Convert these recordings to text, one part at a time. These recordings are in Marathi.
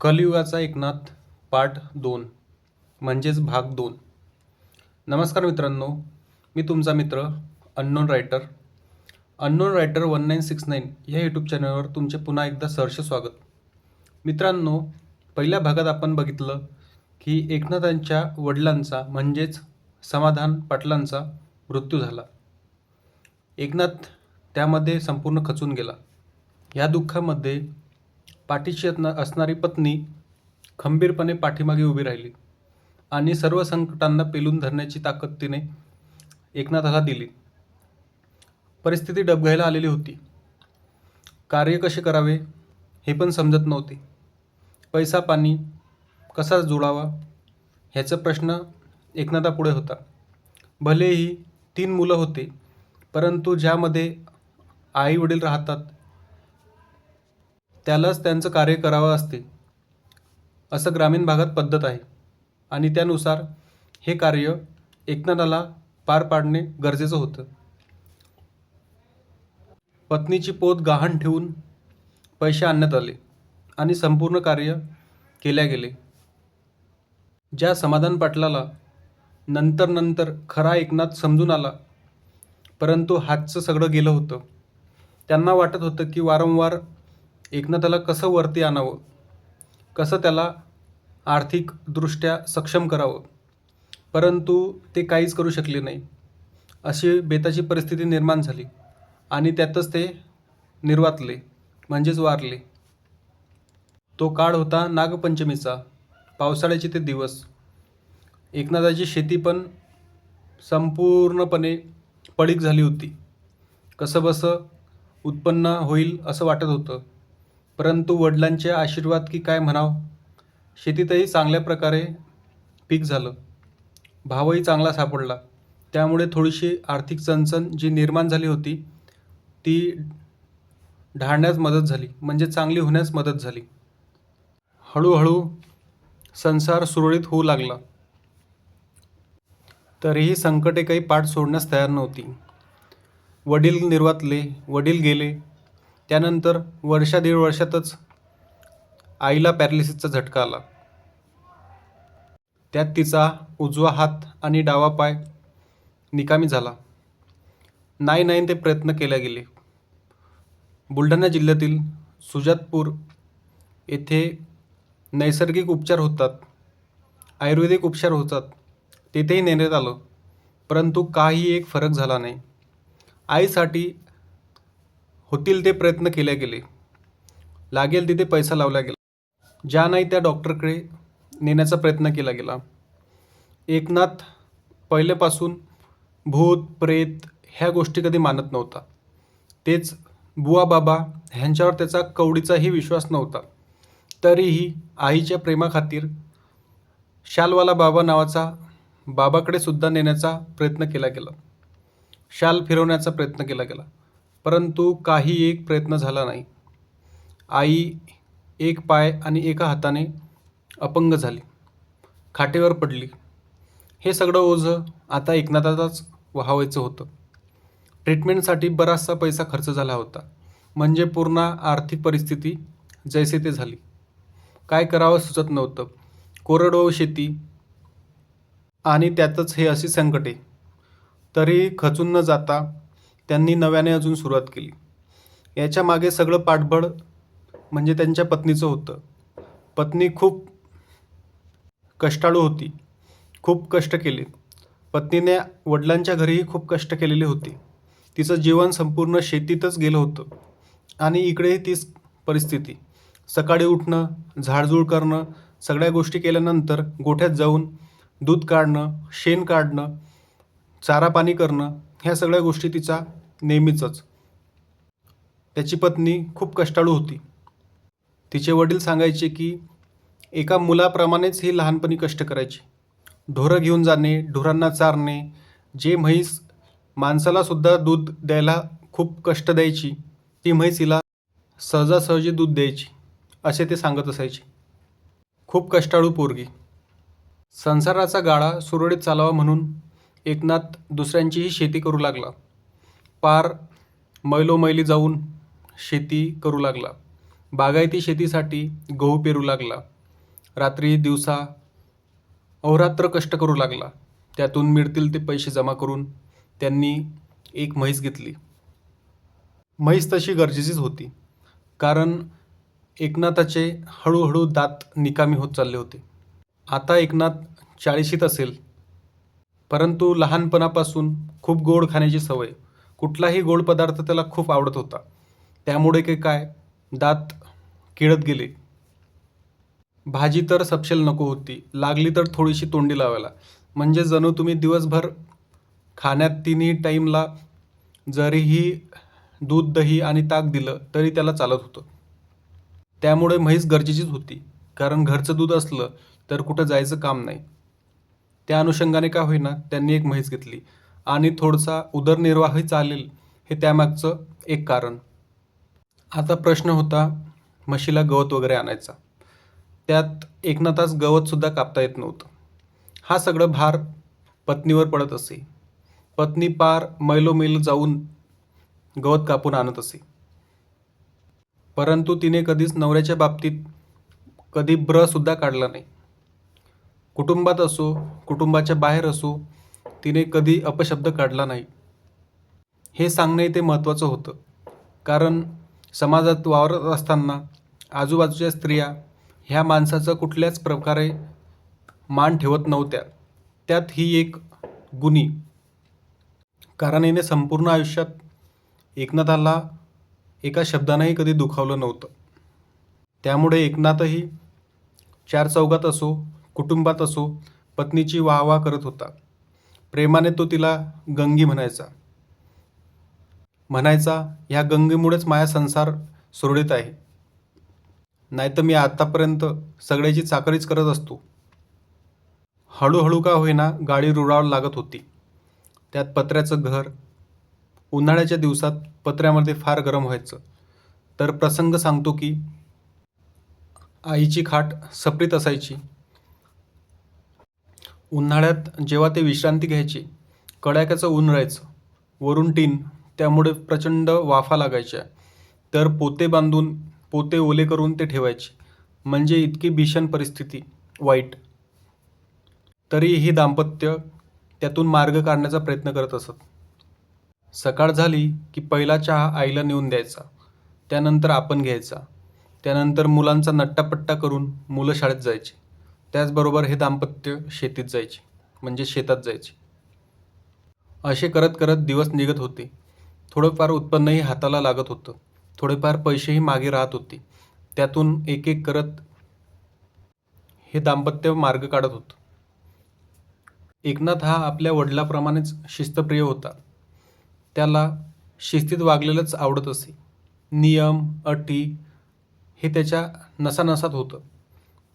कलियुगाचा एकनाथ पार्ट दोन म्हणजेच भाग दोन. नमस्कार मित्रांनो मी तुमचा मित्र unknown writer. Unknown writer one nine six nine या यूट्यूब चॅनलवर तुमचे पुन्हा एकदा सहर्ष स्वागत. मित्रांनो पहिल्या भागात आपण बघितलं की एकनाथांच्या वडिलांचा म्हणजेच समाधान पाटलांचा मृत्यू झाला. एकनाथ त्यामध्ये संपूर्ण खचून गेला. या दुःखामध्ये पाठीशी असणारी पत्नी खंबीरपणे पाठीमागे उभी राहिली आणि सर्व संकटांना पेलून धरण्याची ताकद तिने एकनाथाला दिली. परिस्थिती डबघायला आलेली होती. कार्य कसे करावे हे पण समजत नव्हते. पैसा पाणी कसा जुळावा ह्याचा प्रश्न एकनाथापुढे होता. भलेही तीन मुलं होते परंतु ज्यामध्ये आई वडील राहतात त्यालाच त्यांचं कार्य करावं असते. असं ग्रामीण भागात पद्धत आहे. आणि त्यानुसार हे कार्य एकनाथाला पार पाडणे गरजेचं होतं. पत्नीची पोत गहाण ठेवून पैसे आणण्यात आले आणि संपूर्ण कार्य केल्या गेले. ज्या समाधान पाटलाला नंतर नंतर खरा एकनाथ समजून आला परंतु हातचं सगळं गेलं होतं. त्यांना वाटत होतं की वारंवार एकनाथाला कसं वरती आणावं? कसं त्याला आर्थिकदृष्ट्या सक्षम करावं? परंतु ते काहीच करू शकले नाही. अशी बेताची परिस्थिती निर्माण झाली आणि त्यातच ते निर्वातले म्हणजेच वारले. तो काळ होता नागपंचमीचा पावसाळ्याचे ते दिवस. एकनाथाची शेती पण संपूर्णपणे पडीक झाली होती. कसं बसं उत्पन्न होईल असं वाटत होतं. परंतु वडिलांचे आशीर्वाद की काय म्हणावं? शेतीतही चांगल्या प्रकारे पीक झालं. भावही चांगला सापडला. त्यामुळे थोडीशी आर्थिक चणचण जी निर्माण झाली होती ती ढाळण्यास मदत झाली. म्हणजे चांगली होण्यास मदत झाली. हळूहळू संसार सुरळीत होऊ लागला. तरीही संकटे काही पाठ सोडण्यास तयार नव्हती. वडील निर्वातले वडील गेले त्यानंतर वर्षा दीड वर्षातच आईला पॅरालिसिसचा झटका आला. त्यात तिचा उजवा हात आणि डावा पाय निकामी झाला. नाही नाही ते प्रयत्न केले गेले. बुलढाणा जिल्ह्यातील सुजातपूर येथे नैसर्गिक उपचार होतात आयुर्वेदिक उपचार होतात तेथेही नेण्यात आलं. परंतु काही एक फरक झाला नाही. आईसाठी होतील ते प्रयत्न केले गेले. लागेल तिथे पैसा लावला गेला. ज्या नाही त्या डॉक्टरकडे नेण्याचा प्रयत्न केला गेला. एकनाथ पहिल्यापासून भूत प्रेत ह्या गोष्टी कधी मानत नव्हता. तेच बुवा बाबा ह्यांच्यावर त्याचा कवडीचाही विश्वास नव्हता. तरीही आईच्या प्रेमाखातीर शालवाला बाबा नावाचा बाबाकडे सुद्धा नेण्याचा प्रयत्न केला गेला. शाल फिरवण्याचा प्रयत्न केला गेला. परंतु काही एक प्रयत्न झाला नाही. आई एक पाय आणि एका हाताने अपंग झाली. खाटेवर पडली. हे सगळं ओझं आता एकनाथाचाच व्हावायचं होतं. ट्रीटमेंटसाठी बराचसा पैसा खर्च झाला होता. म्हणजे पूर्ण आर्थिक परिस्थिती जैसे ते झाली. काय करावं सुचत नव्हतं. कोरडवाहू शेती आणि त्यातच हे अशी संकटे. तरी खचून न जाता त्यांनी नव्याने अजून सुरुवात केली. याच्या मागे सगळं पाठबळ म्हणजे त्यांच्या पत्नीचं होतं. पत्नी खूप कष्टाळू होती. खूप कष्ट केले. पत्नीने वडिलांच्या घरीही खूप कष्ट केलेले होते. तिचं जीवन संपूर्ण शेतीतच गेलं होतं. आणि इकडेही तीच परिस्थिती. सकाळी उठणं झाडझूड करणं सगळ्या गोष्टी केल्यानंतर गोठ्यात जाऊन दूध काढणं शेण काढणं चारा पाणी करणं ह्या सगळ्या गोष्टी तिचा नेहमीचंच. त्याची पत्नी खूप कष्टाळू होती. तिचे वडील सांगायचे की एका मुलाप्रमाणेच ही लहानपणी कष्ट करायची. ढोरं घेऊन जाणे ढोरांना चारणे जे म्हैस माणसाला सुद्धा दूध द्यायला खूप कष्ट द्यायची ती म्हैस हिला सहजासहजी दूध द्यायची असे ते सांगत असायचे. खूप कष्टाळू पोरगी. संसाराचा गाळा सुरळीत चालावा म्हणून एकनाथ दुसऱ्यांचीही शेती करू लागला. पार मैलोमैली जाऊन शेती करू लागला. बागायती शेतीसाठी गहू पेरू लागला. रात्री दिवसा अहोरात्र कष्ट करू लागला. त्यातून मिळतील ते पैसे जमा करून त्यांनी एक म्हैस घेतली. म्हैस तशी गरजेचीच होती. कारण एकनाथाचे हळूहळू दात निकामी होत चालले होते. आता एकनाथ चाळीशीत असेल. परंतु लहानपणापासून खूप गोड खाण्याची सवय. कुठलाही गोड पदार्थ त्याला खूप आवडत होता. त्यामुळे काही काय? दात किळत गेले. भाजी तर सपशेल नको होती. लागली तर थोडीशी तोंडी लावायला. म्हणजे जणू तुम्ही दिवसभर खाण्यात तिन्ही टाईमला जरीही दूध दही आणि ताक दिलं तरी त्याला चालत होतं. त्यामुळे म्हैस गरजेचीच होती. कारण घरचं दूध असलं तर कुठं जायचं काम नाही. त्या अनुषंगाने का होईना त्यांनी एक म्हैस घेतली. आणि थोडासा उदरनिर्वाहही चालेल हे त्यामागचं एक कारण. आता प्रश्न होता म्हशीला गवत वगैरे आणायचा. त्यात एकनाथास गवतसुद्धा कापता येत नव्हतं. हा सगळं भार पत्नीवर पडत असे. पत्नी पार मैलोमैल जाऊन गवत कापून आणत असे. परंतु तिने कधीच नवऱ्याच्या बाबतीत कधी ब्रसुद्धा काढला नाही. कुटुंबात असो कुटुंबाच्या बाहेर असो तिने कधी अपशब्द काढला नाही. हे सांगणे ते महत्त्वाचं होतं. कारण समाजात वावरत असताना आजूबाजूच्या स्त्रिया ह्या माणसाचं कुठल्याच प्रकारे मान ठेवत नव्हत्या. त्यात ही एक गुणी कारण हिने संपूर्ण आयुष्यात एकनाथाला एका शब्दानंही कधी दुखावलं नव्हतं. त्यामुळे एकनाथही चार चौघात असो कुटुंबात असो पत्नीची वाहवा करत होता. प्रेमाने तो तिला गंगी म्हणायचा. म्हणायचा ह्या गंगेमुळेच माझा संसार सुरळीत आहे. नाहीतर मी आत्तापर्यंत सगळ्याची चाकरीच करत असतो. हळूहळू का होईना गाडी रुळावर लागत होती. त्यात पत्र्याचं घर उन्हाळ्याच्या दिवसात पत्र्यामध्ये फार गरम व्हायचं. तर प्रसंग सांगतो की आईची खाट सपरीत असायची. उन्हाळ्यात जेव्हा ते विश्रांती घ्यायचे कडाक्याचं ऊन राहायचं वरून टीन त्यामुळे प्रचंड वाफा लागायच्या. तर पोते बांधून पोते ओले करून ते ठेवायचे. म्हणजे इतकी भीषण परिस्थिती वाईट. तरी ही दाम्पत्य त्यातून मार्ग काढण्याचा प्रयत्न करत असत. सकाळ झाली की पहिला चहा आईला नेऊन द्यायचा. त्यानंतर आपण घ्यायचा. त्यानंतर मुलांचा नट्टापट्टा करून मुलं शाळेत जायची. त्याचबरोबर हे दाम्पत्य शेतीत जायचे म्हणजे शेतात जायचे. असे करत करत दिवस निघत होते. थोडंफार उत्पन्नही हाताला लागत होतं. थोडेफार पैसेही मागे राहत होते. त्यातून एक एक करत हे दाम्पत्य मार्ग काढत होतं. एकनाथ हा आपल्या वडिलाप्रमाणेच शिस्तप्रिय होता. त्याला शिस्तीत वागलेलंच आवडत असे. नियम अटी हे त्याच्या नसानसात होतं.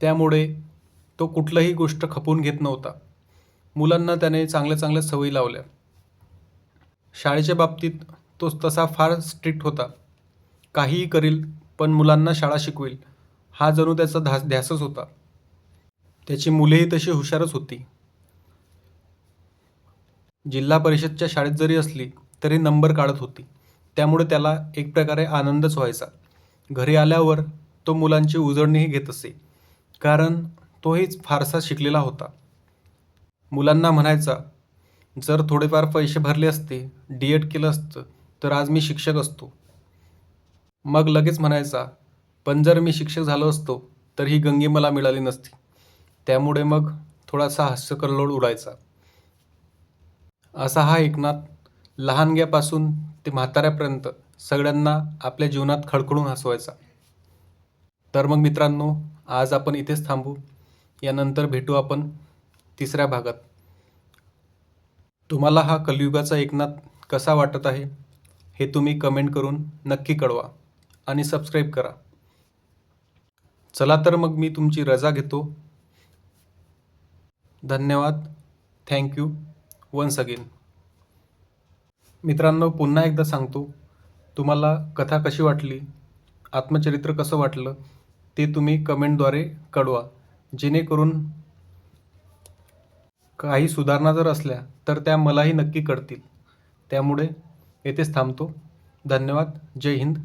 त्यामुळे तो कुठलंही गोष्ट खपवून घेत नव्हता. मुलांना त्याने चांगल्या चांगल्या सवयी लावल्या. शाळेच्या बाबतीत तो तसा फार स्ट्रिक्ट होता. काहीही करील पण मुलांना शाळा शिकवेल हा जणू त्याचा ध्यास ध्यासच होता. त्याची मुलेही तशी हुशारच होती. जिल्हा परिषदच्या शाळेत जरी असली तरी नंबर काढत होती. त्यामुळे त्याला एक प्रकारे आनंदच व्हायचा. घरी आल्यावर तो मुलांची उजळणीही घेत असे. कारण तोहीच फारसा शिकलेला होता. मुलांना म्हणायचा जर थोडेफार पैसे भरले असते डी एड केलं असतं तर आज मी शिक्षक असतो. मग लगेच म्हणायचा पण जर मी शिक्षक झालो असतो तर ही गंगी मला मिळाली नसती. त्यामुळे मग थोडासा हास्यकल्लोळ उडायचा. असा हा एकनाथ लहानग्यापासून ते म्हाताऱ्यापर्यंत सगळ्यांना आपल्या जीवनात खळखळून हसवायचा. तर मग मित्रांनो आज आपण इथेच थांबू. यानंतर भेटू आपण तिसऱ्या भागात. तुम्हाला हा कलियुगाचा एकनाथ कसा वाटत आहे हे तुम्ही कमेंट करून नक्की कळवा आणि सबस्क्राईब करा. चला तर मग मी तुमची रजा घेतो. धन्यवाद. थँक्यू वन्स अगेन मित्रांनो पुन्हा एकदा सांगतो तुम्हाला कथा कशी वाटली आत्मचरित्र कसं वाटलं ते तुम्ही कमेंटद्वारे कळवा. जेणेकरून काही सुधारणा जर असल्या तर त्या मलाही नक्की कळतील. त्यामुळे येथेच थांबतो. धन्यवाद. जय हिंद.